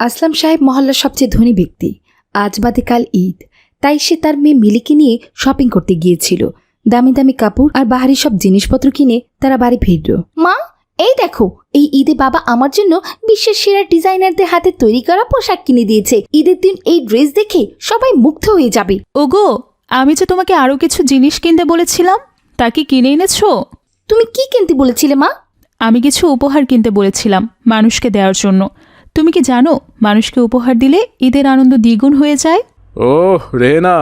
আসলাম সাহেব মহল্লার সবচেয়ে ধনী ব্যক্তি। আজ বাদে কাল ঈদ। তাই সে তার মেয়ে মিলিকে নিয়ে শপিং করতে গিয়েছিল। দামি দামি কাপড় আর বাহারি সব জিনিসপত্র কিনে তারা বাড়ি ফিরল। মা এই দেখো এই ঈদে বাবা আমার জন্য বিশ্বের সেরা ডিজাইনারদের হাতে তৈরি করা পোশাক কিনে দিয়েছে। ঈদের দিন এই ড্রেস দেখে সবাই মুগ্ধ হয়ে যাবে। ওগো আমি যে তোমাকে আরও কিছু জিনিস কিনতে বলেছিলাম তা কি কিনে এনেছো? তুমি কি কিনতে বলেছিলে মা? আমি কিছু উপহার কিনতে বলেছিলাম মানুষকে দেওয়ার জন্য। তুমি কি জানো মানুষকে উপহার দিলে ঈদের আনন্দ দ্বিগুণ হয়ে যায়? ওহ রেনা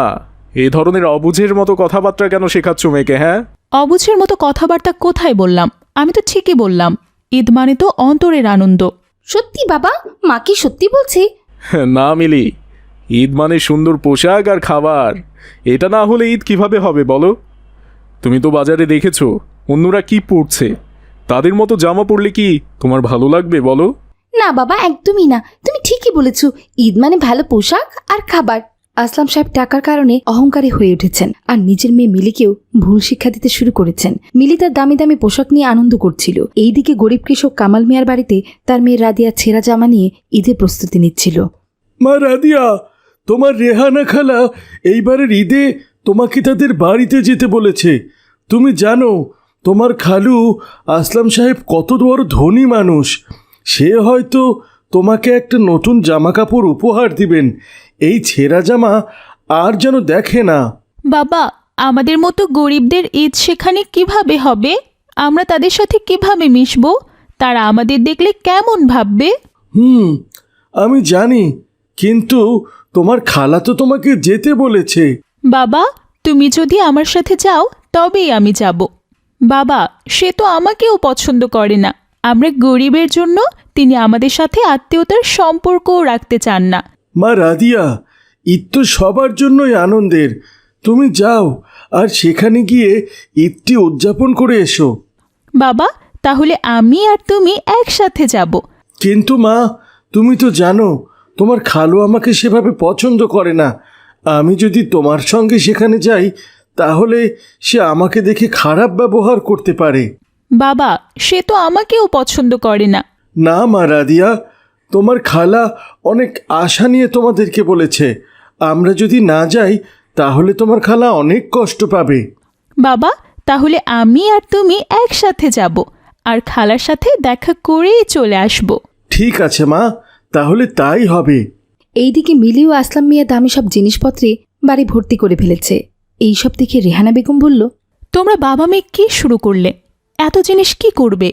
এই ধরনের অবুঝের মতো কথাবার্তা কেন শেখাচ্ছ মেয়েকে হ্যাঁ? অবুঝের মতো কথাবার্তা কোথায় বললাম? আমি তো ঠিকই বললাম ঈদ মানে তো অন্তরের আনন্দ। সত্যি বাবা? মা কি সত্যি বলছে? না মিলি ঈদ মানে সুন্দর পোশাক আর খাবার। এটা না হলে ঈদ কীভাবে হবে বলো? তুমি তো বাজারে দেখেছ অন্যরা কি পরছে? তাদের মতো জামা পরলে কি তোমার ভালো লাগবে বলো? না বাবা, একদমই না। তুমি ঠিকই বলেছ, ঈদ মানে ভালো পোশাক আর খাবার। আসলাম সাহেব টাকার কারণে অহংকারী হয়ে উঠেছেন আর নিজের মেয়ে মিলিকেও ভুল শিক্ষা দিতে শুরু করেছেন। মিলি তার দামি দামি পোশাক নিয়ে আনন্দ করছিল। এইদিকে গরিব কৃষক কামাল মিয়ার বাড়িতে তার মেয়ে রাদিয়া ছেঁড়া জামা নিয়ে ঈদের প্রস্তুতি নিচ্ছিল। মা রাদিয়া, তোমার রেহানা খালা এইবারের ঈদে তোমাকে তাদের বাড়িতে যেতে বলেছে। তুমি জানো, তোমার খালু আসলাম সাহেব কত বড় ধনী মানুষ। সে হয়তো তোমাকে একটা নতুন জামা কাপড় উপহার দিবেন। এই ছেঁড়া জামা আর যেন দেখে না। বাবা আমাদের মতো গরিবদের ঈদ সেখানে কীভাবে হবে? আমরা তাদের সাথে কীভাবে মিশবো? তারা আমাদের দেখলে কেমন ভাববে? হুম আমি জানি কিন্তু তোমার খালা তো তোমাকে যেতে বলেছে। বাবা তুমি যদি আমার সাথে যাও তবেই আমি যাব। বাবা সে তো আমাকেও পছন্দ করে না। আমরা গরিবের জন্য তিনি আমাদের সাথে আত্মীয়তার সম্পর্কও রাখতে চান না। মা রাদিয়া ঈদ তো সবার জন্যই আনন্দের। তুমি যাও আর সেখানে গিয়ে ঈদটি উদযাপন করে এসো। বাবা তাহলে আমি আর তুমি একসাথে যাব। কিন্তু মা তুমি তো জানো তোমার খালু আমাকে সেভাবে পছন্দ করে না। আমি যদি তোমার সঙ্গে সেখানে যাই তাহলে সে আমাকে দেখে খারাপ ব্যবহার করতে পারে। বাবা সে তো আমাকেও পছন্দ করে না। না মা রাদিয়া তোমার খালা অনেক আশা নিয়ে তোমাদেরকে বলেছে। আমরা যদি না যাই তাহলে তোমার খালা অনেক কষ্ট পাবে। বাবা তাহলে আমি আর তুমি একসাথে যাব আর খালার সাথে দেখা করেই চলে আসব। ঠিক আছে মা তাহলে তাই হবে। এইদিকে মিলি ও আসলাম মিয়া দামি সব জিনিসপত্রে বাড়ি ভর্তি করে ফেলেছে। এইসব দেখে রেহানা বেগম বলল তোমরা বাবা মেয়ে কী শুরু করলে? এত জিনিস কি করবে?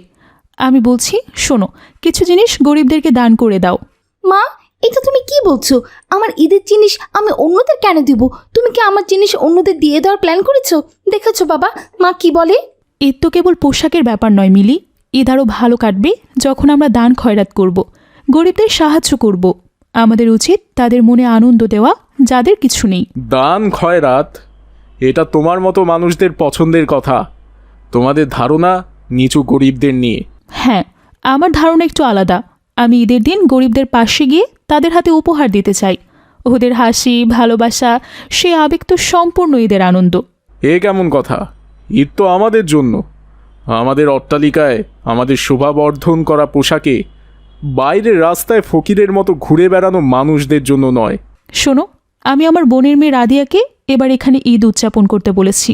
আমি বলছি শোনো কিছু জিনিস গরিবদেরকে দান করে দাও। মা এটা তুমি কি বলছো? আমার ঈদের জিনিস আমি অন্যদের কেন দিব? তুমি কি আমার জিনিস অন্যদের দিয়ে দেওয়ার প্ল্যান করেছ? দেখেছ বাবা মা কি বলে? ঈদ তো কেবল পোশাকের ব্যাপার নয় মিলি। ঈদ আরও ভালো কাটবে যখন আমরা দান খয়রাত করব। গরিবদের সাহায্য করব। আমাদের উচিত তাদের মনে আনন্দ দেওয়া যাদের কিছু নেই। দান খয়রাত এটা তোমার মতো মানুষদের পছন্দের কথা। তোমাদের ধারণা নিচু গরিবদের নিয়ে। হ্যাঁ আমার ধারণা একটু আলাদা। আমি ঈদের দিন গরিবদের পাশে গিয়ে তাদের হাতে উপহার দিতে চাই। ওদের হাসি ভালোবাসা সে আবেগ তো সম্পূর্ণ ঈদের আনন্দ। এ কেমন কথা? ঈদ তো আমাদের জন্য। আমাদের অট্টালিকায় আমাদের শোভাবর্ধন করা পোশাকে বাইরের রাস্তায় ফকিরের মতো ঘুরে বেড়ানো মানুষদের জন্য নয়। শোনো আমি আমার বোনের মেয়ে রাদিয়াকে এবার এখানে ঈদ উদযাপন করতে বলেছি।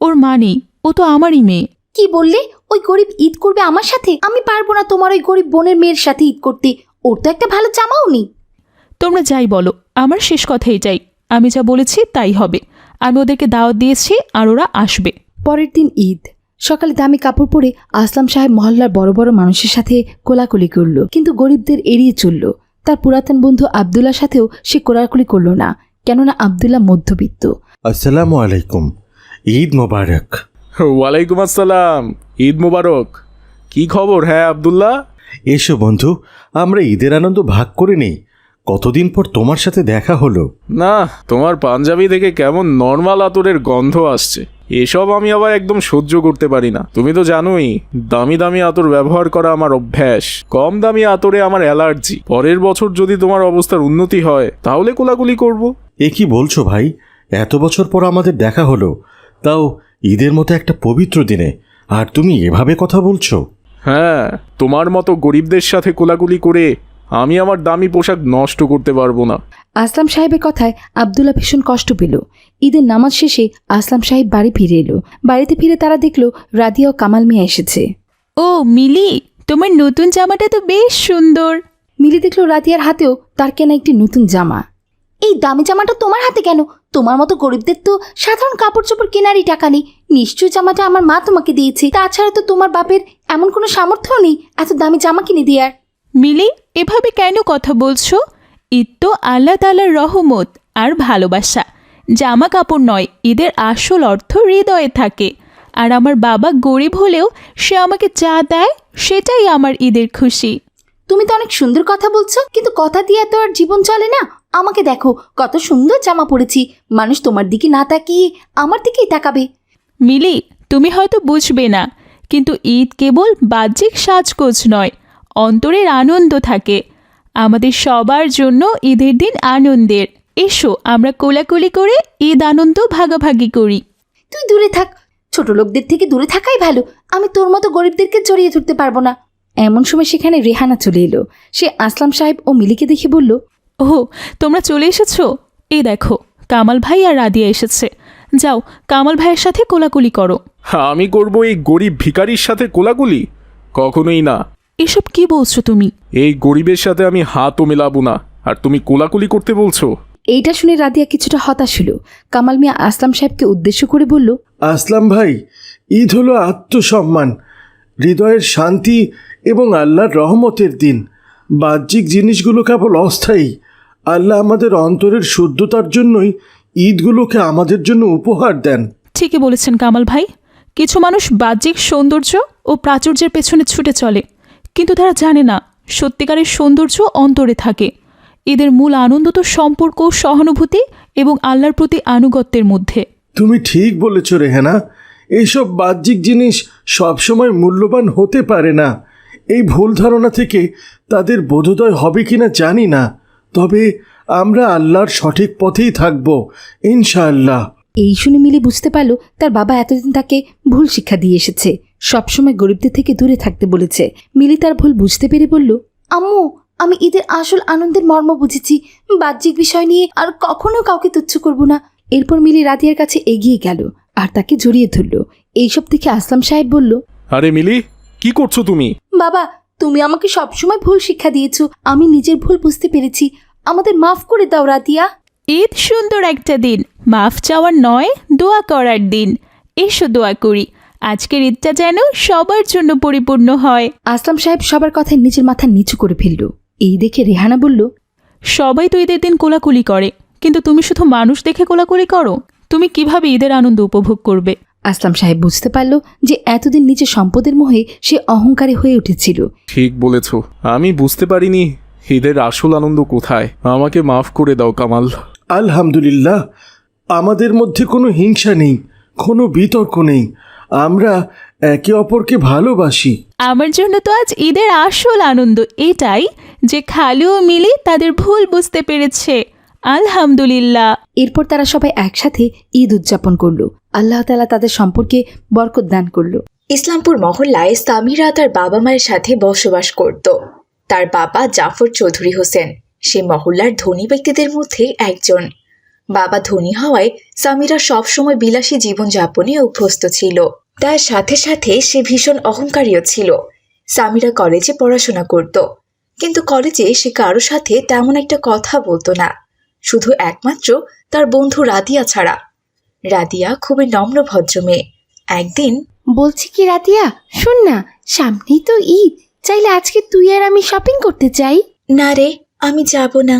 ওর মা নেই ও তো আমারই মেয়ে। কি বললে? ওই গরিব ঈদ করবে আমার সাথে? আমি পারব না তোমার ওই গরিব বোনের মেয়ের সাথে ঈদ করতে। ওর তো একটা ভালো জামাও নেই। তোমরা যাই বলো আমার শেষ কথাই চাই আমি যা বলেছি তাই হবে। আমি ওদেরকে দাওয়াত দিয়েছি আর ওরা আসবে। পরের দিন ঈদ। সকালে দামি কাপড় পরে আসলাম সাহেব মহল্লার বড় বড় মানুষের সাথে কোলাকুলি করল। কিন্তু গরিবদের এড়িয়ে চলল। তার পুরাতন বন্ধু আবদুল্লার সাথেও সে কোলাকুলি করল না। কেননা আবদুল্লাহ মধ্যবিত্ত। আসসালামু আলাইকুম। ঈদ মোবারক। ওয়ালাইকুম আসসালাম ঈদ মোবারক। কি খবর হ্যাঁ আবদুল্লাহ? এসো বন্ধু আমরা ঈদের আনন্দ ভাগ করে নেই। কতদিন পর তোমার সাথে দেখা হলো? না তোমার পাঞ্জাবি থেকে কেমন নর্মাল আতরের গন্ধ আসছে। এসব আমি আবার একদম সহ্য করতে পারি না। তুমি তো জানোই দামি দামি আতর ব্যবহার করা আমার অভ্যাস। কম দামি আতরে আমার অ্যালার্জি। পরের বছর যদি তোমার অবস্থার উন্নতি হয় তাহলে কোলাকুলি করব। এ কি বলছো ভাই? এত বছর পর আমাদের দেখা হলো। তাও ঈদের মতো একটা পবিত্র দিনে। আর তুমি এভাবে কথা বলছো? হ্যাঁ তোমার মতো গরিবদের সাথে কোলাকুলি করে আমি আমার দামি পোশাক নষ্ট করতে পারব না। আসলাম সাহেবের কথায় আবদুল্লা ভীষণ কষ্ট পেল। ঈদের নামাজ শেষে আসলাম সাহেব বাড়ি ফিরে এলো। বাড়িতে ফিরে তারা দেখল রাদিয়া ও কামাল মিয়া এসেছে। ও মিলি তোমার নতুন জামাটা তো বেশ সুন্দর। মিলি দেখল রাদিয়ার হাতেও তার কেনা একটি নতুন জামা। এই দামি জামাটা তোমার হাতে কেন? তোমার মতো গরিবদের তো সাধারণ কাপড় চোপড় কেনারই টাকা নেই। নিশ্চয় জামাটা আমার মা তোমাকে দিয়েছে। তাছাড়া তো তোমার বাপের এমন কোনো সামর্থ্য নেই। এত দামি জামা কিনে দেওয়ার মিলি এভাবে কেন কথা বলছো? ঈদ তো আল্লাহ তালার রহমত আর ভালোবাসা। জামা কাপড় নয় ঈদের আসল অর্থ হৃদয়ে থাকে। আর আমার বাবা গরিব হলেও সে আমাকে যা দেয় সেটাই আমার ঈদের খুশি। তুমি তো অনেক সুন্দর কথা বলছো কিন্তু কথা দিয়ে তো আর জীবন চলে না। আমাকে দেখো কত সুন্দর জামা পরেছি। মানুষ তোমার দিকে না তাকিয়ে আমার দিকেই তাকাবে। মিলি তুমি হয়তো বুঝবে না কিন্তু ঈদ কেবল বাহ্যিক সাজগোজ নয় অন্তরের আনন্দ থাকে। আমাদের সবার জন্য ঈদের দিন আনন্দের। এসো আমরা কোলাকুলি করে ঈদ আনন্দ ভাগাভাগি করি। তুই দূরে থাক ছোট লোকদের থেকে দূরে থাকাই ভালো। আমি তোর মতো গরিবদেরকে জড়িয়ে ধরতে পারব না। এমন সময় সেখানে রেহানা চলে এলো। সে আসলাম সাহেব ও মিলিকে দেখে বলল ও তোমরা চলে এসেছ? এই দেখো কামাল ভাই আর রাদিয়া এসেছে। যাও কামাল ভাইয়ের সাথে কোলাকুলি করো। আমি করব এই গরিব ভিখারির সাথে কোলাকুলি? কখনোই না। এসব কি বলছো তুমি? এই গরিবের সাথে আমি হাতও মেলাবো না। আর তুমি কোলাকুলি করতে বলছো? এইটা শুনে রাদিয়া কিছুটা হতাশ হলো। কামাল মিয়া আসলাম সাহেবকে উদ্দেশ্য করে বলল আসলাম ভাই ঈদ হলো আত্মসম্মান হৃদয়ের শান্তি এবং আল্লাহর রহমতের দিন। বাহ্যিক জিনিসগুলো কেবল অস্থায়ী আল্লাহ আমাদের অন্তরের শুদ্ধতার জন্যই ঈদগুলোকে আমাদের জন্য উপহার দেন। ঠিকই বলেছেন কামাল ভাই। কিছু মানুষ বাহ্যিক সৌন্দর্য ও প্রাচুর্যের পেছনে ছুটে চলে কিন্তু তারা জানে না সত্যিকারের সৌন্দর্য অন্তরে থাকে। এদের মূল আনন্দ তো সম্পর্ক সহানুভূতি এবং আল্লাহর প্রতি আনুগত্যের মধ্যে। তুমি ঠিক বলেছ রেহানা এইসব বাহ্যিক জিনিস সবসময় মূল্যবান হতে পারে না। এই ভুল ধারণা থেকে তাদের বোধোদয় হবে কিনা জানি না। তবে আমরা আল্লাহর সঠিক পথেই থাকব ইনশাআল্লাহ। এই শুনে মিলি বুঝতে পারল তার বাবা এতদিন তাকে ভুল শিক্ষা দিয়ে এসেছে। সবসময় গরিবদের থেকে দূরে থাকতে বলেছে। মিলি তার ভুল বুঝতে পেরে বলল আম্মু আমি ঈদের আসল আনন্দের মর্ম বুঝেছি। বাহ্যিক বিষয় নিয়ে আর কখনো কাউকে তুচ্ছ করব না। এরপর মিলি রাদিয়ার কাছে এগিয়ে গেল আর তাকে জড়িয়ে ধরল। এইসব দেখে আসলাম সাহেব বলল আরে মিলি কি করছ তুমি? বাবা তুমি আমাকে সবসময় ভুল শিক্ষা দিয়েছ। আমি নিজের ভুল বুঝতে পেরেছি। আমাদের মাফ করে দাও রাতিয়া ঈদ সুন্দর একটা দিন। মাফ চাওয়ার নয় দোয়া করার দিন। এসো দোয়া করি। আজকের ঈদটা যেন সবার জন্য পরিপূর্ণ হয়। আসলাম সাহেব সবার কথায় নিজের মাথা নিচু করে ফেলল। এই দেখে রেহানা বলল সবাই তো ঈদের দিন কোলাকুলি করে কিন্তু তুমি শুধু মানুষ দেখে কোলাকুলি করো? তুমি কীভাবে ঈদের আনন্দ উপভোগ করবে? আসলাম সাহেব বুঝতে পারল যে এতদিন নিজের সম্পদের মোহে সে অহংকারী হয়ে উঠেছিল। ঠিক বলেছ। আমি বুঝতে পারিনি ঈদের আসল আনন্দ কোথায়? আমাকে মাফ করে দাও কামাল। আলহামদুলিল্লাহ আমাদের মধ্যে কোনো হিংসা নেই কোনো বিতর্ক নেই। আমরা একে অপরকে ভালোবাসি। আমার জন্য তো আজ ঈদের আসল আনন্দ এটাই যে খালু ও মিলি তাদের ভুল বুঝতে পেরেছে। আলহামদুলিল্লাহ। এরপর তারা সবাই একসাথে ঈদ উদযাপন করল। আল্লাহ তালা তাদের সম্পর্কে বরকত দান করল। ইসলামপুর মহল্লায় সামিরা তার বাবা মায়ের সাথে বসবাস করত। তার বাবা জাফর চৌধুরী হোসেন। সে মহল্লার ধনী ব্যক্তিদের মধ্যে একজন। বাবা ধনী হওয়ায় সামিরা সবসময় বিলাসী জীবনযাপনে অভ্যস্ত ছিল। তার সাথে সাথে সে ভীষণ অহংকারীও ছিল। সামিরা কলেজে পড়াশোনা করত। কিন্তু কলেজে সে কারও সাথে তেমন একটা কথা বলতো না। শুধু একমাত্র তার বন্ধু রাদিয়া ছাড়া। রাদিয়া খুবই নম্র ভদ্র মেয়ে। একদিন বলছি কি রাতিয়া শোন না, সামনেই তো ঈদ। চাইলে আজকে তুই আর আমি শপিং করতে চাই। না রে আমি যাব না।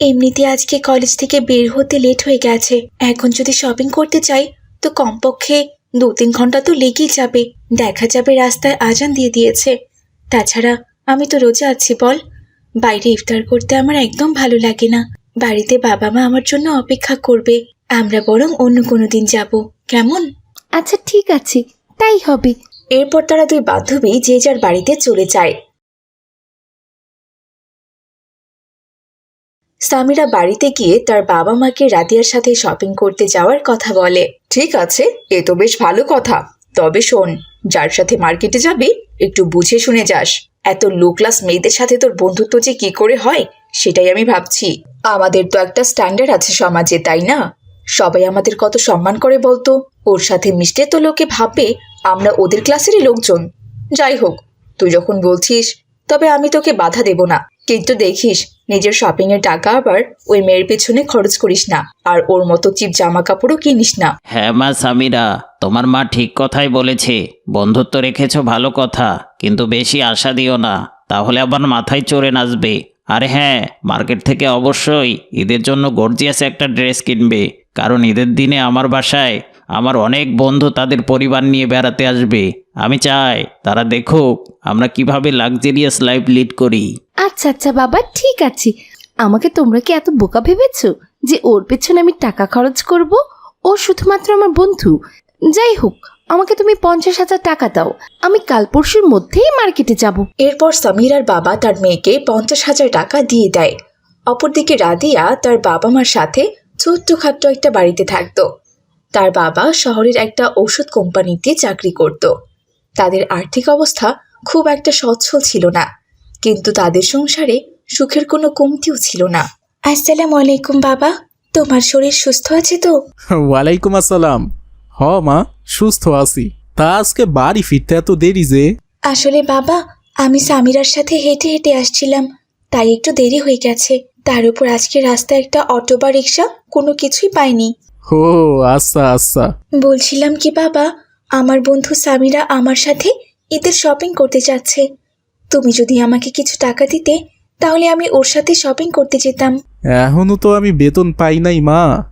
এমনিতে আজকে কলেজ থেকে বের হতে লেট হয়ে গেছে। এখন যদি শপিং করতে চাই তো কমপক্ষে দু তিন ঘণ্টা তো লেগেই যাবে। দেখা যাবে রাস্তায় আজান দিয়ে দিয়েছে। তাছাড়া আমি তো রোজা আছি বল। বাইরে ইফতার করতে আমার একদম ভালো লাগে না। বাড়িতে বাবা মা আমার জন্য অপেক্ষা করবে। আমরা বরং অন্য কোনো দিন যাব। কেমন? আচ্ছা ঠিক আছে। তাই হবে। এরপর তারা দুই বান্ধবী যে যার বাড়িতে চলে যায়। সামিরা বাড়িতে গিয়ে তার বাবা মাকে রাদিয়ার সাথে শপিং করতে যাওয়ার কথা বলে। ঠিক আছে, এ তো বেশ ভালো কথা। তবে শোন, যার সাথে মার্কেটে যাবি, একটু বুঝে শুনে যাস। এত লো ক্লাস মেয়েদের সাথে তোর বন্ধুত্ব যে কি করে হয়, সেটাই আমি ভাবছি। আমাদের তো একটা স্ট্যান্ডার্ড আছে সমাজে, তাই না? সবাই আমাদের কত সম্মান করে বলতো। ওর সাথে মিশতে তো লোকে ভাববে আমরা ওদের ক্লাসেরই লোকজন। যাই হোক, তুই যখন বলছিস, তবে আমি তোকে বাধা দেব না। কিন্তু দেখিস, নিজের শপিং এর টাকা আবার ওই মেয়ের পেছনে খরচ করিস না, আর ওর মতো চিপ জামা কাপড়ও কিনিস না। হ্যাঁ মা সামিরা, তোমার মা ঠিক কথাই বলেছে, বন্ধুত্ব রেখেছো ভালো কথা, কিন্তু বেশি আশা দিও না, তাহলে আবার মাথায় চড়ে নাচবে। আর হ্যাঁ মার্কেট থেকে অবশ্যই ঈদের জন্য গর্জিয়াস একটা ড্রেস কিনবে কারণ ঈদের দিনে আমার বাসায় আমার অনেক বন্ধু তাদের পরিবার নিয়ে বেড়াতে আসবে। আমি চাই তারা দেখুক আমরা কীভাবে লাক্সারিয়াস লাইফ লিড করি। আচ্ছা আচ্ছা বাবা ঠিক আছে। আমাকে তোমরা কি এত বোকা ভেবেছো যে ওর পেছনে আমি টাকা খরচ করব? ও শুধুমাত্র আমার বন্ধু। যাই হোক আমাকে তুমি পঞ্চাশ হাজার টাকা দাও। আমি কাল পরশুর মধ্যেই মার্কেটে যাব। এরপর সামিরার বাবা তার মেয়েকে পঞ্চাশ হাজার টাকা দিয়ে দেয়। অপরদিকে রাদিয়া তার বাবা মার সাথে ছোট্টখাট্ট একটা বাড়িতে থাকতো। তার বাবা শহরের একটা ওষুধ কোম্পানিতে চাকরি করত। তাদের আর্থিক অবস্থা খুব একটা সচ্ছল ছিল না কিন্তু তাদের সংসারে সুখের কোনো কমতিও ছিল না। আসসালাম আলাইকুম বাবা। তোমার শরীর সুস্থ আছে তো? ওয়ালাইকুম আসসালাম। হ মা সুস্থ আছি। তা আজকে বাড়ি ফিরতে এত দেরি যে? আসলে বাবা আমি সামিরার সাথে হেঁটে হেঁটে আসছিলাম তাই একটু দেরি হয়ে গেছে। তার উপর আজকে রাস্তায় একটা অটো বা রিক্সা কোনো কিছুই পাইনি। ও আচ্ছা আচ্ছা। বলছিলাম কি বাবা আমার বন্ধু সামিরা আমার সাথে ঈদের শপিং করতে যাচ্ছে। তুমি যদি আমাকে কিছু টাকা দিতে তাহলে আমি ওর সাথে শপিং করতে যেতাম। এখনও তো আমি বেতন পাই নাই মা।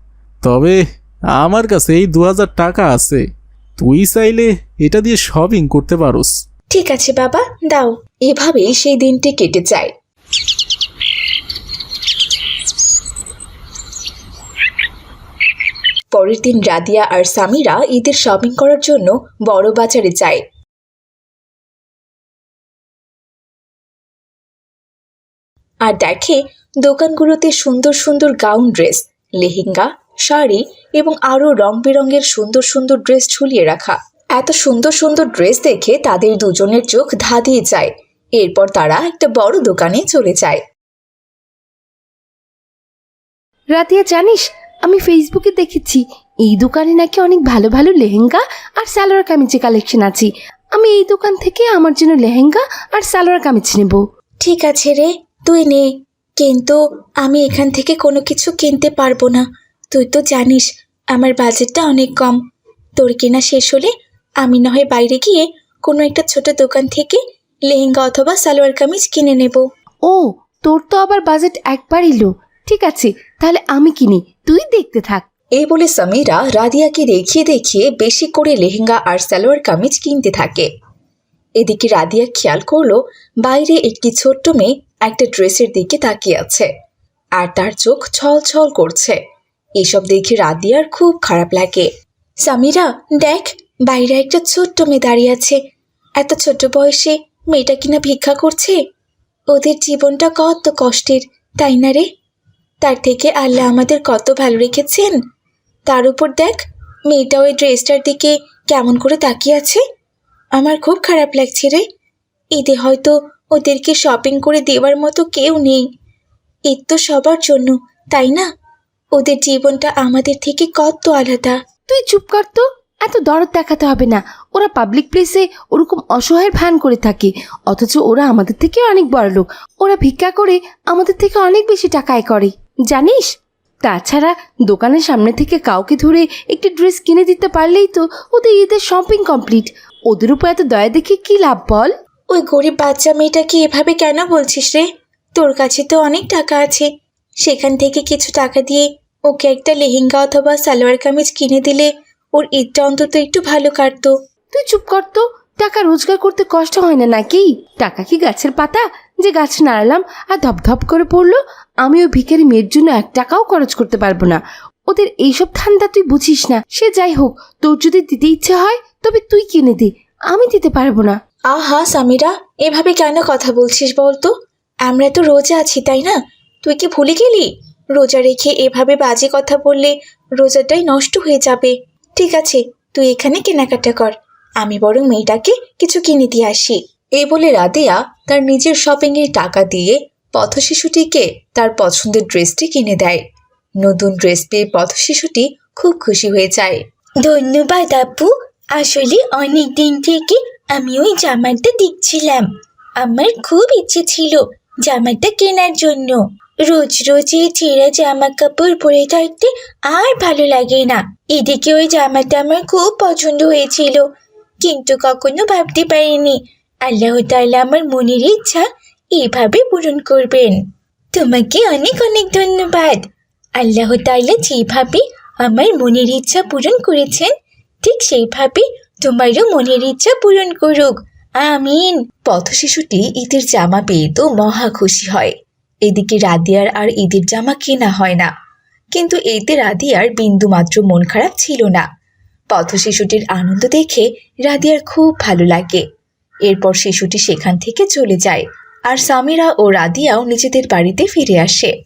তবে আমার কাছে এই দু হাজার টাকা আছে। তুই চাইলে এটা দিয়ে শপিং করতে পারোস। ঠিক আছে বাবা দাও। এভাবেই সেই দিনটি কেটে যায়। পরের দিন রাদিয়া আর সামিরা ঈদের শপিং করার জন্য বড় বাজারে যায়। আর দেখে দোকানগুলোতে সুন্দর সুন্দর গাউন ড্রেস, লেহেঙ্গা, শাড়ি এবং আরও রং বেরঙের সুন্দর সুন্দর ড্রেস ঝুলিয়ে রাখা। এত সুন্দর সুন্দর ড্রেস দেখে তাদের দুজনের চোখ ধাঁধিয়ে যায়। এরপর তারা একটা বড় দোকানে চলে যায়। রাতিয়া জানিস আমি ফেসবুকে দেখেছি এই দোকানে নাকি অনেক ভালো ভালো লেহেঙ্গা আর সালোয়ার কামিজের কালেকশন আছে। আমি এই দোকান থেকে আমার জন্য লেহেঙ্গা আর সালোয়ার কামিজ নেব। ঠিক আছে রে তুই নে। কিন্তু আমি এখান থেকে কোনো কিছু কিনতে পারব না। তুই তো জানিস আমার বাজেটটা অনেক কম। তোর কেনা শেষ হলে আমি না হয় বাইরে গিয়ে কোনো একটা ছোট দোকান থেকে লেহেঙ্গা অথবা সালোয়ার কামিজ কিনে নেব। ও তোর তো আবার বাজেট একবার এলো ঠিক আছে, তাহলে আমি কিনি, তুই দেখতে থাক। এই বলে সামিরা রাদিয়াকে দেখিয়ে দেখিয়ে বেশি করে লেহেঙ্গা আর সালোয়ার কামিজ কিনতে থাকে। এদিকে রাদিয়া খেয়াল করল, বাইরে একটি ছোট্ট মেয়ে একটা ড্রেসের দিকে তাকিয়ে আছে, আর তার চোখ ছল ছল করছে। এসব দেখে রাদিয়ার খুব খারাপ লাগে। সামিরা, দেখ, বাইরে একটা ছোট্ট মেয়ে দাঁড়িয়ে আছে। এত ছোট বয়সে মেয়েটা কিনা ভিক্ষা করছে? ওদের জীবনটা কত কষ্টের, তাই না রে? তার থেকে আল্লাহ আমাদের কত ভালো রেখেছেন? তার উপর দেখ, মেয়েটা ওই ড্রেসটার দিকে কেমন করে তাকিয়ে আছে। আমার খুব খারাপ লাগছে রে। ঈদে হয়তো ওদেরকে শপিং করে দেওয়ার মতো কেউ নেই। ঈদ তো সবার জন্য, তাই না? ওদের জীবনটা আমাদের থেকে কত আলাদা। তুই চুপ কর তো, এত দরদ দেখাতে হবে না। ওরা পাবলিক প্লেসে ওরকম অসহায়ের ভান করে থাকে। অথচ ওরা আমাদের থেকে অনেক বড় লোক ওরা ভিক্ষা করে আমাদের থেকে অনেক বেশি টাকায় করে। জানিস? তাছাড়া দোকানের সামনে থেকে কাউকে ধরে একটি ড্রেস কিনে দিতে পারলেই তো ওদের ঈদের শপিং কমপ্লিট ওদের উপর এত দয়া দেখে কি লাভ বল? ওই গরিব বাচ্চা মেয়েটাকে এভাবে কেন বলছিস রে? তোর কাছে তো অনেক টাকা আছে। সেখান থেকে কিছু টাকা দিয়ে ওকে একটা লেহেঙ্গা অথবা সালোয়ার কামিজ কিনে দিলে ওর ঈদটা অন্তত একটু ভালো কাটতো। তুই চুপ কর তো। টাকা রোজগার করতে কষ্ট হয় না নাকি? টাকা কি গাছের পাতা? যে গাছ নাড়ালাম আর ধপধপ করে পড়ল, আমি ওই ভিখারি মেয়ের জন্য এক টাকাও খরচ করতে পারব না। ওদের এইসব ঠান্ডা তুই বুঝিস না। সে যাই হোক, তোর যদি দিতে ইচ্ছে হয়, তবে তুই কিনে দে। আমি দিতে পারব না। আহা, সামিরা, এভাবে কেন কথা বলছিস বলতো? আমরা তো রোজা আছি, তাই না? তুই কি ভুলে গেলি? রোজা রেখে এভাবে বাজে কথা বললে রোজাটাই নষ্ট হয়ে যাবে। ঠিক আছে, তুই এখানে কেনাকাটা কর। আমি বরং মেয়েটাকে কিছু কিনে দিয়ে আসি। এই বলে রাদিয়া তার নিজের শপিংয়ের টাকা দিয়ে পথশিশুটিকে তার পছন্দের ড্রেসটি কিনে দেয়। নতুন ড্রেস পেয়ে পথশিশুটি খুব খুশি হয়ে যায়। ধন্যবাদ আপু। আসলে অনেক দিন থেকে আমি ওই জামাটা দেখছিলাম। আমার খুব ইচ্ছে ছিল জামাটা কেনার জন্য। রোজ রোজ এই ছেঁড়া জামা কাপড় পরে থাকতে আর ভালো লাগে না। এদিকে ওই জামাটা আমার খুব পছন্দ হয়েছিল। কিন্তু কখনো ভাবতে পারিনি। আল্লাহ তাআলা আমার মনের ইচ্ছা এইভাবে পূরণ করবেন। তোমাকে অনেক অনেক ধন্যবাদ। আল্লাহ তাআলা যেভাবে আমার মনের ইচ্ছা পূরণ করেছেন, ঠিক সেইভাবে তোমারও মনের ইচ্ছা পূরণ করুক। আমিন। পথশিশুটি ঈদের জামা পেয়ে তো মহা খুশি হয়। এদিকে রাদিয়ার আর ঈদের জামা কেনা হয় না। কিন্তু এতে রাদিয়ার বিন্দু মাত্র মন খারাপ ছিল না। পথশিশুটির আনন্দ দেখে রাদিয়ার খুব ভালো লাগে। এরপর শিশুটি সেখান থেকে চলে যায় আর সামিরা ও রাদিয়াও নিজেদের বাড়িতে ফিরে আসে।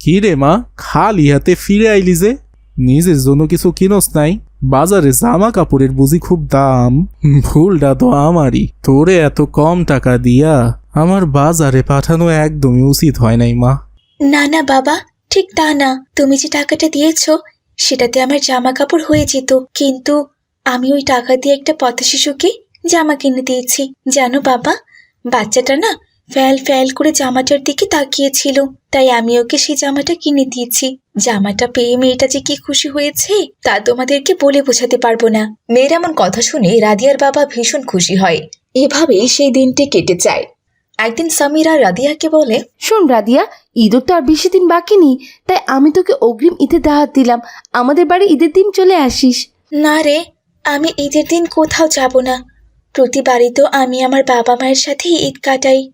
কি রে মা খালি হাতে ফিরে আইলি যে? নিজের জন্য কিছু কিনস নাই? বাজারে জামা কাপড়ের বুঝি খুব দাম। ভুলটা তো আমারই। তোরে এত কম টাকা দিয়া আমার বাজারে পাঠানো একদমই উচিত হয় নাই মা। না না বাবা ঠিক তা না। তুমি যে টাকাটা দিয়েছ সেটাতে আমার জামা কাপড় হয়ে যেত। কিন্তু আমি ওই টাকা দিয়ে একটা পথশিশুকে জামা কিনে দিয়েছি। জানো বাবা, বাচ্চাটা না ফ্যাল ফ্যাল করে জামাটার দিকে তাকিয়েছিল। তাই আমি ওকে সেই জামাটা কিনে দিয়েছি। জামাটা পেয়ে মেয়েটা যে কি খুশি হয়েছে, তা তোমাদেরকে বলে বোঝাতে পারব না। মেয়ের এমন কথা শুনে রাদিয়ার বাবা ভীষণ খুশি হয়। এভাবেই সেই দিনটি কেটে যায়। একদিন সামিরা রাদিয়াকে বলে, শোন রাদিয়া ঈদের তো আর বেশি দিন বাকি নেই তাই আমি তোকে অগ্রিম ঈদের দাওয়াত দিলাম। আমাদের বাড়ি ঈদের দিন চলে আসিস। না রে আমি ঈদের দিন কোথাও যাব না। প্রতিবারই তো আমি আমার বাবা মায়ের সাথে ঈদ কাটাই।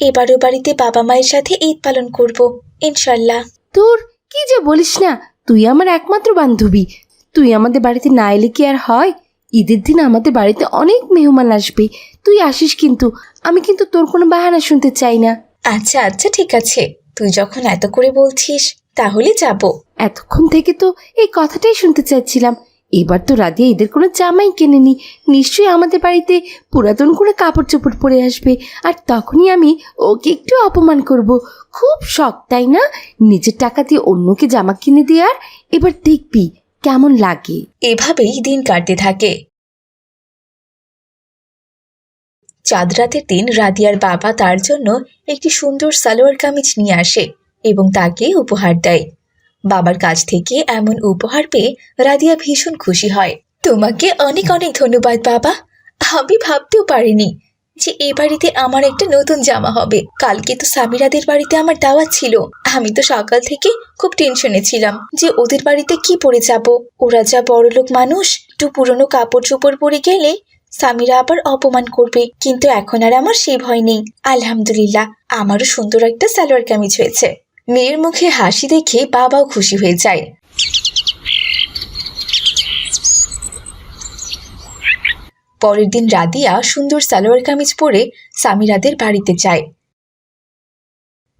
এবারও বাড়িতে বাবা মায়ের সাথে ঈদ পালন করব ইনশাল্লাহ। তোর কি যে বলিস না তুই আমার একমাত্র বান্ধবী। তুই আমাদের বাড়িতে না এলে কি আর হয়? ঈদের দিন আমাদের বাড়িতে অনেক মেহমান আসবে। তুই আসিস কিন্তু আমি কিন্তু তোর কোনো বাহানা শুনতে চাই না। আচ্ছা আচ্ছা ঠিক আছে। তুই যখন এত করে বলছিস তাহলে যাব। এতক্ষণ থেকে তো এই কথাটাই শুনতে চাইছিলাম। এবার তো রাধিয়া ঈদের কোনো জামাই কেনেনি। নিশ্চয়ই আমাদের বাড়িতে পুরাতন করে কাপড় চোপড় পরে আসবে। আর তখনই আমি ওকে একটু অপমান করব। খুব শখ তাই না? নিজের টাকা দিয়ে অন্যকে জামা কিনে দেওয়ার? এবার দেখবি কেমন লাগে। এভাবেই দিন কাটতে থাকে। চাঁদ রাতের দিন রাদিয়ার বাবা তার জন্য একটি সুন্দর সালোয়ার কামিজ নিয়ে আসে এবং তাকে উপহার দেয়। বাবার কাছ থেকে এমন উপহার পেয়ে রাদিয়া ভীষণ খুশি হয়। তোমাকে অনেক অনেক ধন্যবাদ, বাবা। আমি ভাবতেও পারিনি যে এ বাড়িতে আমার একটা নতুন জামা হবে। কালকে তো সামিরাদের বাড়িতে আমার দাওয়াত ছিল। আমি তো সকাল থেকে খুব টেনশনে ছিলাম যে ওদের বাড়িতে কি পরে যাব? ওরা যা বড়লোক মানুষ, একটু পুরনো কাপড় চোপড় পরে গেলে সামিরা আবার অপমান করবে, কিন্তু এখন আর আমার সেই ভয় নেই। আলহামদুলিল্লাহ, আমারও সুন্দর একটা সালোয়ার কামিজ হয়েছে। মেয়ের মুখে হাসি দেখে বাবাও খুশি হয়ে যায়। পরের দিন রাদিয়া সুন্দর সালোয়ার কামিজ পরে সামিরাদের বাড়িতে যায়।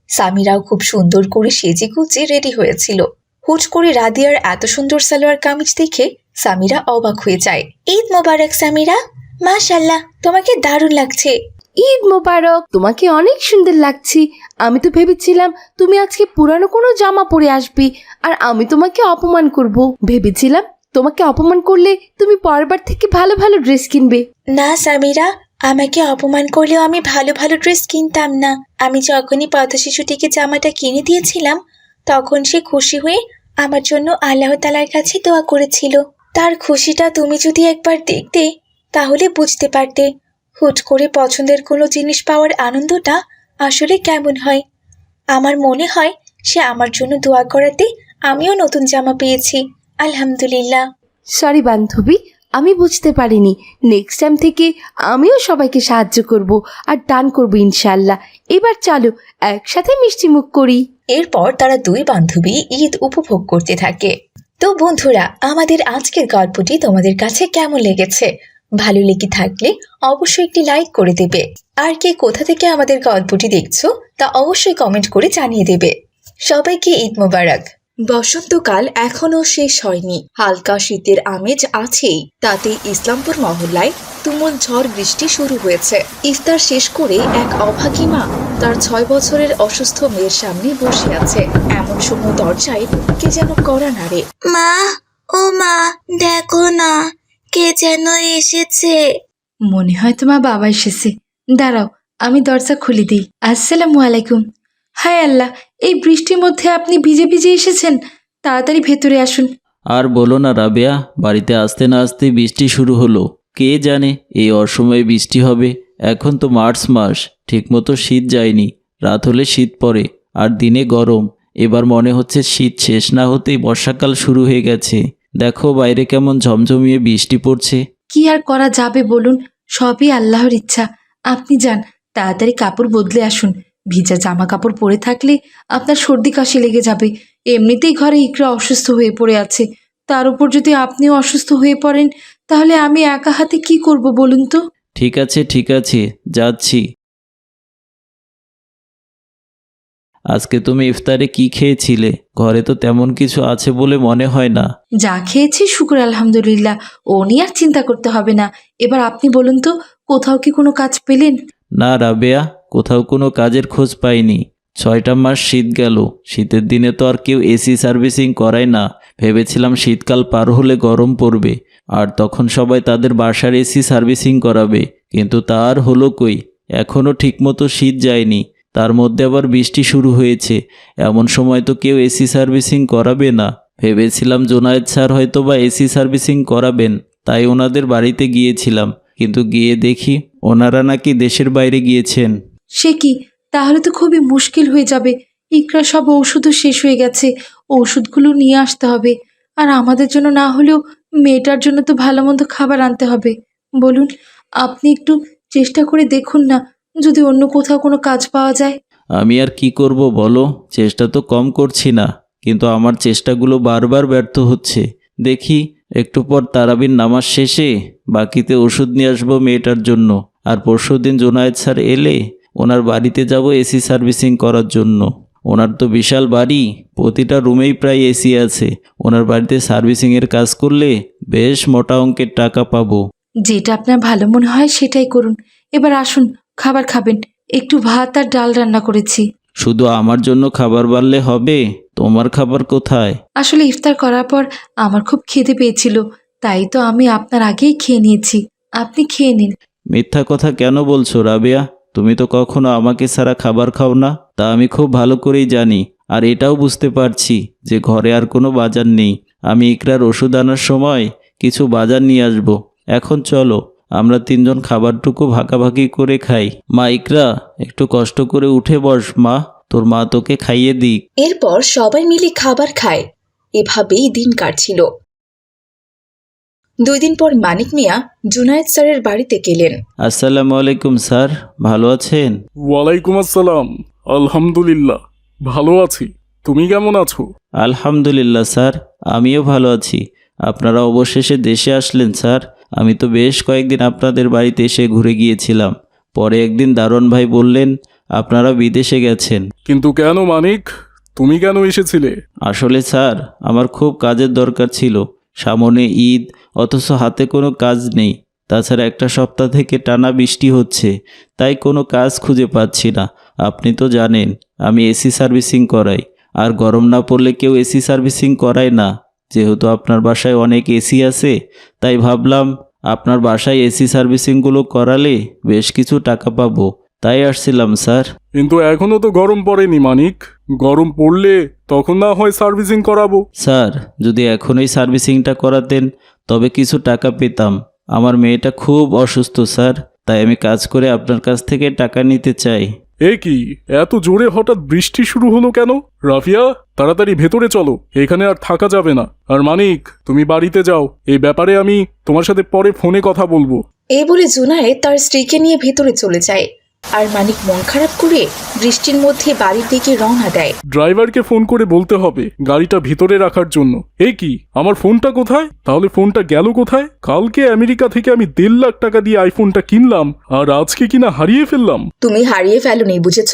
সামিরাও খুব সুন্দর করে সেজে গুজে রেডি হয়েছিল। হুট করে রাদিয়ার এত সুন্দর সালোয়ার কামিজ দেখে সামিরা অবাক হয়ে যায়। ঈদ মোবারক, সামিরা। মাশাল্লাহ তোমাকে দারুণ লাগছে। ঈদ মোবারক। তোমাকে অনেক সুন্দর লাগছে। আমি তো ভেবেছিলাম তুমি আজকে পুরানো কোনো জামা পরে আসবে আর আমি তোমাকে অপমান করব। ভেবেছিলাম তোমাকে অপমান করলে তুমি পরবার থেকে ভালো ভালো ড্রেস কিনবে। না সামিরা আমাকে অপমান করলেও আমি ভালো ভালো ড্রেস কিনতাম না। আমি যখনই পথ শিশুটিকে জামাটা কিনে দিয়েছিলাম তখন সে খুশি হয়ে আমার জন্য আল্লাহ তালার কাছে দোয়া করেছিল। তার খুশিটা তুমি যদি একবার দেখতে তাহলে বুঝতে পারতে। হুট করে পছন্দের কোনো জিনিস পাওয়ার আনন্দটা আসলে কেমন হয়? আমার মনে হয় সে আমার জন্য দোয়া করাতে আমিও নতুন জামা পেয়েছি। আলহামদুলিল্লাহ। সরি বান্ধবী আমি বুঝতে পারিনি। নেক্সট টাইম থেকে আমিও সবাইকে সাহায্য করব আর দান করব ইনশাল্লাহ এবার চলো একসাথে মিষ্টি মুখ করি। এরপর তারা দুই বান্ধবী ঈদ উপভোগ করতে থাকে। তো বন্ধুরা আমাদের আজকের গল্পটি তোমাদের কাছে কেমন লেগেছে? ভালো লেগে থাকলে অবশ্যই একটি লাইক করে দেবে। আর কে কোথা থেকে আমাদের গল্পটি দেখছ তা অবশ্যই কমেন্ট করে জানিয়ে দেবে। সবাইকে ঈদ মোবারক। বসন্তকাল এখনও শেষ হয়নি। হালকা শীতের আমেজ আছেই। তাতে ইসলামপুর মহল্লায় তুমুল ঝড় বৃষ্টি শুরু হয়েছে। ইফতার শেষ করে এক অভাগী মা তার ছয় বছরের অসুস্থ মেয়ের সামনে বসে আছে। এমন সময় দরজায় কে যেন করা নাড়ে। মা, ও মা, দেখো না। কে যেন এসেছে? মনে হয় তোমার বাবা এসেছে। দাঁড়াও আমি দরজা খুলে দিই। আসসালামু আলাইকুম। হায় আল্লাহ এই বৃষ্টির মধ্যে আপনি ভিজে ভিজে এসেছেন। তাড়াতাড়ি ভেতরে আসুন। আর বলো না রাবেয়া বাড়িতে আসতে না আসতে বৃষ্টি শুরু হলো। কে জানে এই অসময়ে বৃষ্টি হবে। এখন তো মার্চ মাস ঠিকমতো শীত যায়নি। রাত হলে শীত পড়ে আর দিনে গরম। এবার মনে হচ্ছে শীত শেষ না হতেই বর্ষাকাল শুরু হয়ে গেছে। দেখো বাইরে কেমন ঝমঝমিয়ে বৃষ্টি পড়ছে। কি আর করা যাবে বলুন? সবই আল্লাহর ইচ্ছা। আপনি যান তাড়াতাড়ি কাপড় বদলে আসুন। ভিজা জামা কাপড় পরে থাকলে আপনার সর্দি কাশি লেগে যাবে। এমনিতেই ঘরে ইকরা অসুস্থ হয়ে পড়ে আছে। তার উপর যদি আপনিও অসুস্থ হয়ে পড়েন তাহলে আমি একা হাতে কি করব বলুন তো? ঠিক আছে ঠিক আছে যাচ্ছি। আজকে তুমি ইফতারে কি খেয়েছিলে? ঘরে তো তেমন কিছু আছে বলে মনে হয় না। যা খেয়েছি শুক্র আলহামদুলিল্লাহ। ও নিয়ে আর চিন্তা করতে হবে না। এবার আপনি বলুন তো কোথাও কি কোনো কাজ পেলেন? না রাবেয়া কোথাও কোনো কাজের খোঁজ পাইনি। ছয়টা মাস শীত গেল। শীতের দিনে তো আর কেউ এসি সার্ভিসিং করায় না। ভেবেছিলাম শীতকাল পার হলে গরম পড়বে। আর তখন সবাই তাদের বাসার এসি সার্ভিসিং করাবে। কিন্তু তা আর হলো কই? এখনও ঠিকমতো শীত যায়নি। তার মধ্যে আবার বৃষ্টি শুরু হয়েছে। এমন সময় তো কেউ এসি সার্ভিসিং করাবে না। ভেবেছিলাম জোনায়েদ স্যার হয়তো বা এসি সার্ভিসিং করাবেন, তাই ওনাদের বাড়িতে গিয়েছিলাম। কিন্তু গিয়ে দেখি ওনারা নাকি দেশের বাইরে গিয়েছেন। সে কি? তাহলে তো খুবই মুশকিল হয়ে যাবে। ইকরা সব ওষুধও শেষ হয়ে গেছে। ওষুধগুলো নিয়ে আসতে হবে। আর আমাদের জন্য না হলেও মেয়েটার জন্য তো ভালো মন্দ খাবার আনতে হবে। বলুন, আপনি একটু চেষ্টা করে দেখুন না যদি অন্য কোথাও কোনো কাজ পাওয়া যায়? আমি আর কি করব বলো? চেষ্টা তো কম করছি না কিন্তু আমার চেষ্টাগুলো বারবার ব্যর্থ হচ্ছে। দেখি একটু পর তারাবির নামাজ শেষে বাকিতে ওষুধ নিয়ে আসব মেয়েটার জন্য। আর পরশু দিন জোনায়েদ স্যার এলে ওনার বাড়িতে যাব এসি সার্ভিসিং করার জন্য। ওনার তো বিশাল বাড়ি প্রতিটা রুমেই প্রায় এসি আছে। ওনার বাড়িতে সার্ভিসিংয়ের কাজ করলে বেশ মোটা অঙ্কের টাকা পাবো। যেটা আপনার ভালো মনে হয় সেটাই করুন। এবার আসুন খাবার খাবেন। একটু ভাত আর ডাল রান্না করেছি। শুধু আমার জন্য খাবার বাড়লে হবে? তোমার খাবার কোথায়? আসলে ইফতার করার পর আমার খুব খিদে পেয়েছিল তাই তো আমি আপনার আগেই খেয়ে নিয়েছি। আপনি খেয়ে নিন। মিথ্যা কথা কেন বলছো রাবেয়া? তুমি তো কখনো আমাকে ছাড়া খাবার খাও না তা আমি খুব ভালো করেই জানি আর এটাও বুঝতে পারছি যে ঘরে আর কোনো বাজার নেই। আমি ইকরার ওষুধ আনার সময় কিছু বাজার নিয়ে আসব। এখন চলো। আমরা তিনজন খাবারটুকু ভাগাভাগি করে খাই। মা ইকরা একটু কষ্ট করে উঠে বস মা। তোর মা তোকে খাইয়ে দিক। এরপর সবাই মিলে খাবার খায়। এভাবেই দিন কাটছিল। দুই দিন পর মানিক মিয়া জুনায়েদ স্যারের বাড়িতে গেলেন। আসসালামু আলাইকুম স্যার ভালো আছেন? ওয়ালাইকুম আসসালাম। আলহামদুলিল্লাহ ভালো আছি। তুমি কেমন আছো? আলহামদুলিল্লাহ স্যার আমিও ভালো আছি। আপনারা অবশেষে দেশে আসলেন স্যার। আমি তো বেশ কয়েকদিন আপনাদের বাড়িতে এসে ঘুরে গিয়েছিলাম। পরে একদিন দারোয়ান ভাই বললেন আপনারা বিদেশে গেছেন। কিন্তু কেন মানিক? তুমি কেন এসেছিলে? আসলে স্যার আমার খুব কাজের দরকার ছিল। সামনে ঈদ অথচ হাতে কোনো কাজ নেই। তাছাড়া একটা সপ্তাহ থেকে টানা বৃষ্টি হচ্ছে তাই কোনো কাজ খুঁজে পাচ্ছি না। আপনি তো জানেন আমি এসি সার্ভিসিং করাই। আর গরম না পড়লে কেউ এসি সার্ভিসিং করায় না। যেহেতু আপনার বাসায় অনেক এসি আছে তাই ভাবলাম আপনার বাসায় এসি সার্ভিসিংগুলো করালে বেশ কিছু টাকা পাবো। তাই আসছিলাম স্যার। কিন্তু এখনও তো গরম পড়েনি মানিক। গরম পড়লে তখন না হয় সার্ভিসিং করাবো। স্যার যদি এখনই সার্ভিসিংটা করাতেন তবে কিছু টাকা পেতাম। আমার মেয়েটা খুব অসুস্থ স্যার। তাই আমি কাজ করে আপনার কাছ থেকে টাকা নিতে চাই। এ কি, এত জোরে হঠাৎ বৃষ্টি শুরু হলো কেন? রাফিয়া, তাড়াতাড়ি ভেতরে চলো, এখানে আর থাকা যাবে না। আর মানিক, তুমি বাড়িতে যাও এই ব্যাপারে আমি তোমার সাথে পরে ফোনে কথা বলব। এই বলে জুনায়েদ তার স্ত্রীকে নিয়ে ভেতরে চলে যায়। আর মানিক মন খারাপ করে বৃষ্টির মধ্যে বাড়ির দিকে রওনা দেয়। ড্রাইভারকে ফোন করে বলতে হবে গাড়িটা ভিতরে রাখার জন্য। এ কি? আমার ফোনটা কোথায়? তাহলে ফোনটা গেল কোথায়? কালকে আমেরিকা থেকে আমি দেড় লাখ টাকা দিয়ে আইফোনটা কিনলাম আর আজকে কিনা হারিয়ে ফেললাম। তুমি হারিয়ে ফেলোনি বুঝেছ?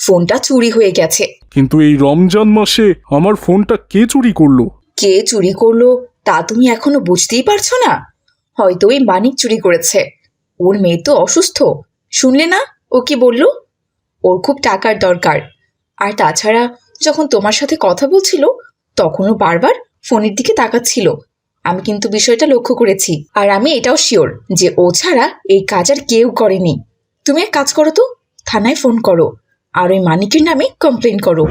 ফোনটা চুরি হয়ে গেছে। কিন্তু এই রমজান মাসে আমার ফোনটা কে চুরি করল? কে চুরি করল তা তুমি এখনও বুঝতেই পারছ না? হয়তো ওই মানিক চুরি করেছে। ওর মেয়ে তো অসুস্থ। শুনলে না? ও কি বলল? ওর খুব টাকার দরকার। আর তাছাড়া যখন তোমার সাথে কথা বলছিল তখনও বারবার ফোনের দিকে তাকাচ্ছিল। আমি কিন্তু বিষয়টা লক্ষ্য করেছি। আর আমি এটাও শিওর যে ও ছাড়া এই কাজ আর কেউ করেনি। তুমি এক কাজ করো তো থানায় ফোন করো। আর ওই মানিকের নামে কমপ্লেন করো।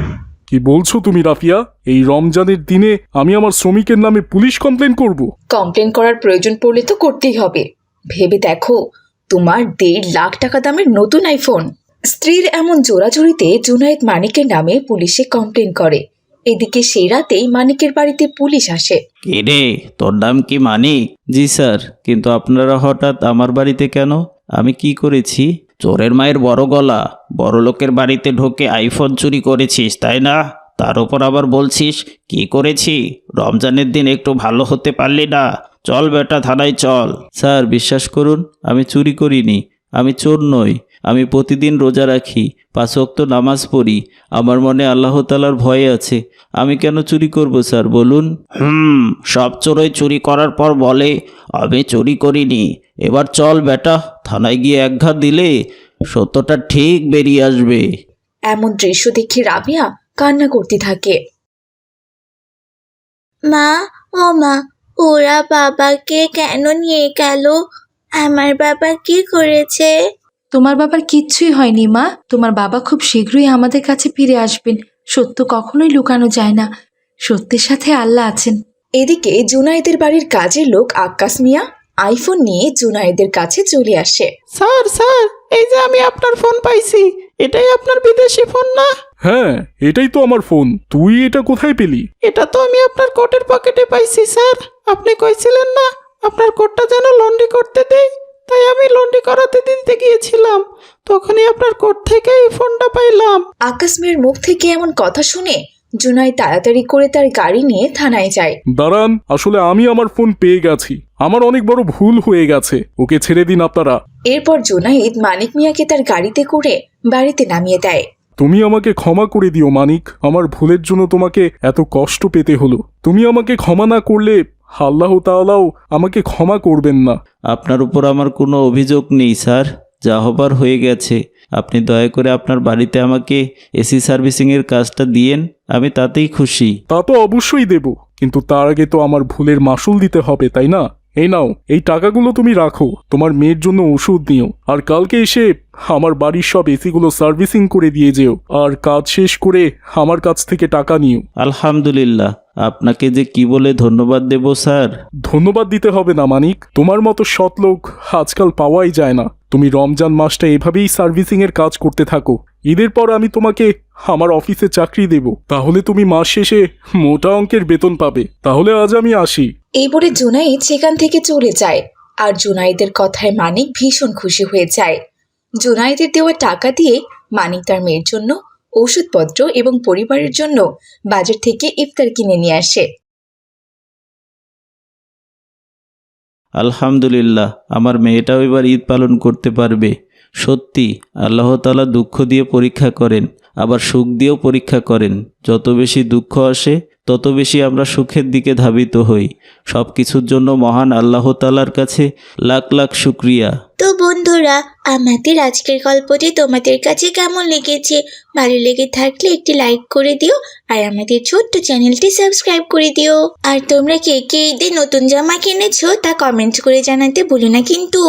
কি বলছো তুমি রাফিয়া? এই রমজানের দিনে আমি আমার শ্রমিকের নামে পুলিশ কমপ্লেন করব? কমপ্লেন করার প্রয়োজন পড়লে তো করতেই হবে। ভেবে দেখো তোমার দেড় লাখ টাকা দামের নতুন আইফোন স্ত্রীর এমন জোরাজুরিতে জুনায়েদ মানিকের নামে পুলিশে কমপ্লেন করে। এদিকে সেই রাতেই মানিকের বাড়িতে পুলিশ আসে। কে রে? তোর নাম কি মানিক? জি স্যার, কিন্তু আপনারা হঠাৎ আমার বাড়িতে কেন? আমি কি করেছি? চোরের মায়ের বড় গলা। বড় লোকের বাড়িতে ঢোকে আইফোন চুরি করেছিস, তাই না? তার উপর আবার বলছিস, কি করেছি? রমজানের দিন একটু ভালো হতে পারলি না। চল বেটা থানায় চল। স্যার বিশ্বাস করুন আমি চুরি করিনি। আমি চোর নই। আমি প্রতিদিন রোজা রাখি পাঁচ ওয়াক্ত নামাজ পড়ি। আমার মনে আল্লাহ তালার ভয় আছে। আমি কেন চুরি করব স্যার বলুন? হুম সব চোরই চুরি করার পর বলে আমি চুরি করিনি। এবার চল বেটা থানায় গিয়ে একঘাত দিলে সত্যটা ঠিক বেরিয়ে আসবে। এমন দৃশ্য দেখে রাবিয়া কান্না করতে থাকে। মা ও মা ওরা বাবাকে কেন নিয়ে গেল? আমার বাবা কি করেছে? তোমার বাবার কিচ্ছুই হয়নি মা। তোমার বাবা খুব শীঘ্রই আমাদের কাছে ফিরে আসবেন। সত্য কখনোই লুকানো যায় না। সত্যের সাথে আল্লাহ আছেন। এদিকে জুনায়েদের বাড়ির কাজের লোক আক্কাস মিয়া আইফোন নিয়ে জুনায়েদের কাছে চলে আসে। স্যার স্যার এই যে আমি আপনার ফোন পাইছি এটাই আপনার বিদেশি ফোন না? হ্যাঁ এটাই তো আমার ফোন। তুই এটা কোথায় পেলি? এটা তো আমি আপনার কোটের পকেটে পাইছি স্যার। আপনি কইছিলেন না আপনার কোটটা যেন লন্ড্রি করতে দেই? তাই আমি লন্ড্রি করাতে দিতে গিয়েছিলাম। তখনই আপনার কোট থেকে এই ফোনটা পাইলাম। আকাশ মিয়ার মুখ থেকে এমন কথা শুনে জুনাই তাড়াতাড়ি করে তার গাড়ি নিয়ে থানায় যায়। দাঁড়ান আসলে আমি আমার ফোন পেয়ে গেছি। আমার অনেক বড় ভুল হয়ে গেছে। ওকে ছেড়ে দিন আপনারা। এরপর জুনাইদ মানিক মিয়াকে তার গাড়িতে করে বাড়িতে নামিয়ে দেয়। তুমি আমাকে ক্ষমা করে দিও মানিক। আমার ভুলের জন্য তোমাকে এত কষ্ট পেতে হলো। তুমি আমাকে ক্ষমা না করলে আল্লাহ তাআলাও আমাকে ক্ষমা করবেন না। আপনার উপর আমার কোনো অভিযোগ নেই স্যার। যা হবার হয়ে গেছে। আপনি দয়া করে আপনার বাড়িতে আমাকে এসি সার্ভিসিংয়ের কাজটা দিয়েন আমি তাতেই খুশি। তা তো অবশ্যই দেব। কিন্তু তার আগে তো আমার ভুলের মাসুল দিতে হবে তাই না? এই নাও এই টাকাগুলো তুমি রাখো। তোমার মেয়ের জন্য ওষুধ নিও। আর কালকে এসে আমার বাড়ির সব এসিগুলো সার্ভিসিং করে দিয়ে যেও। আর কাজ শেষ করে আমার কাছ থেকে টাকা নিও। আলহামদুলিল্লাহ। আপনাকে যে কি বলে ধন্যবাদ দেব স্যার? ধন্যবাদ দিতে হবে না মানিক। তোমার মতো সৎ লোক আজকাল পাওয়াই যায় না। তুমি রমজান মাসটা এভাবেই সার্ভিসিং এর কাজ করতে থাকো। ঈদের পর আমি তোমাকে আমার অফিসে চাকরি দেব। তাহলে তুমি মাস শেষে মোটা অঙ্কের বেতন পাবে। তাহলে আজ আমি আসি। এই বলে জুনাইদ সেখান থেকে চলে যায় আর জুনাইদের কথায় মানিক ভীষণ খুশি হয়ে যায়। জুনাইদের দেওয়া টাকা দিয়ে মানিক তার মেয়ের জন্য ওষুধপত্র এবং পরিবারের জন্য বাজার থেকে ইফতার কিনে নিয়ে আসে। আলহামদুলিল্লাহ, আমার মেয়েটাও এবার ঈদ পালন করতে পারবে। সত্যি, আল্লাহ তালা দুঃখ দিয়ে পরীক্ষা করেন, আবার সুখ দিয়েও পরীক্ষা করেন। যত বেশি দুঃখ আসে তত বেশি আমরা সুখের দিকে ধাবিত হই। সব কিছুর জন্য মহান আল্লাহ তালার কাছে লাখ লাখ শুক্রিয়া। তো বন্ধুরা, আমাদের আজকের গল্পটি তোমাদের কাছে কেমন লেগেছে? ভালো লেগে থাকলে একটি লাইক করে দিও আর আমাদের ছোট্ট চ্যানেলটি সাবস্ক্রাইব করে দিও। আর তোমরা কে কে ঈদে নতুন জামা কিনেছো তা কমেন্ট করে জানাতে ভুলো না কিন্তু।